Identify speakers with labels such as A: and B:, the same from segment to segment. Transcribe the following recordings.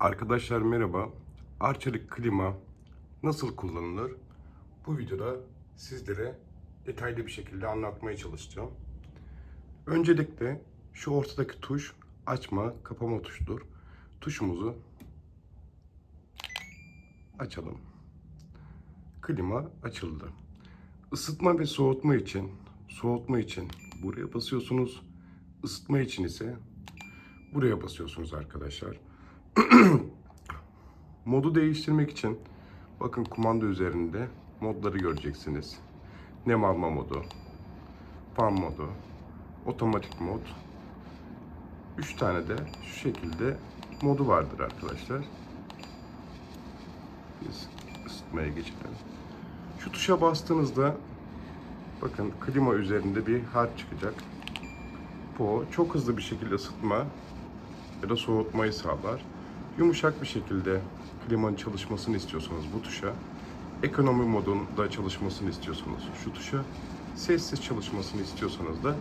A: Arkadaşlar merhaba. Arçelik klima nasıl kullanılır? Bu videoda sizlere detaylı bir şekilde anlatmaya çalışacağım. Öncelikle şu ortadaki tuş açma, kapama tuşudur. Tuşumuzu açalım. Klima açıldı. Isıtma ve soğutma için, soğutma için buraya basıyorsunuz. Isıtma için ise buraya basıyorsunuz arkadaşlar. Modu değiştirmek için bakın kumanda üzerinde modları göreceksiniz. Nem alma modu, fan modu, otomatik mod. 3 tane de şu şekilde modu vardır arkadaşlar. Biz ısıtmaya geçelim. Şu tuşa bastığınızda bakın klima üzerinde bir harf çıkacak. Bu çok hızlı bir şekilde ısıtma ya da soğutmayı sağlar. Yumuşak bir şekilde klimanın çalışmasını istiyorsanız bu tuşa, ekonomi modunda çalışmasını istiyorsanız şu tuşa, sessiz çalışmasını istiyorsanız da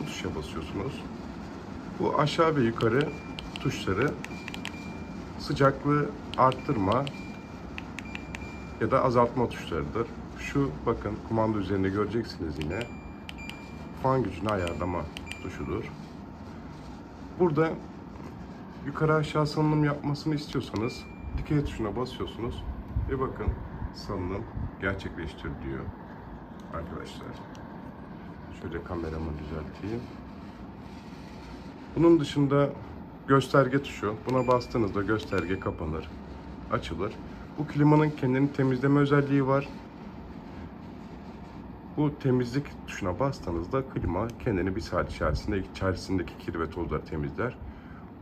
A: bu tuşa basıyorsunuz. Bu aşağı ve yukarı tuşları sıcaklığı arttırma ya da azaltma tuşlarıdır. Şu bakın kumanda üzerinde göreceksiniz yine. Fan gücünü ayarlama tuşudur. Burada yukarı aşağı salınım yapmasını istiyorsanız dikey tuşuna basıyorsunuz ve bakın salınım gerçekleştir diyor arkadaşlar. Şöyle kameramı düzelteyim. Bunun dışında gösterge tuşu. Buna bastığınızda gösterge kapanır, açılır. Bu klimanın kendini temizleme özelliği var. Bu temizlik tuşuna bastığınızda klima kendini bir saat içerisinde içerisindeki kir ve tozları temizler.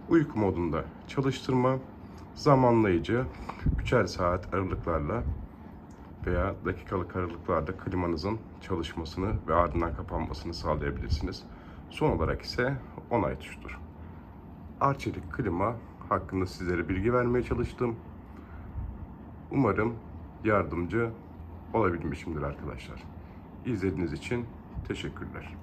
A: Uyku modunda çalıştırma, zamanlayıcı, 3'er saat aralıklarla veya dakikalık aralıklarla klimanızın çalışmasını ve ardından kapanmasını sağlayabilirsiniz. Son olarak ise onay tuşudur. Arçelik klima hakkında sizlere bilgi vermeye çalıştım. Umarım yardımcı olabilmişimdir arkadaşlar. İzlediğiniz için teşekkürler.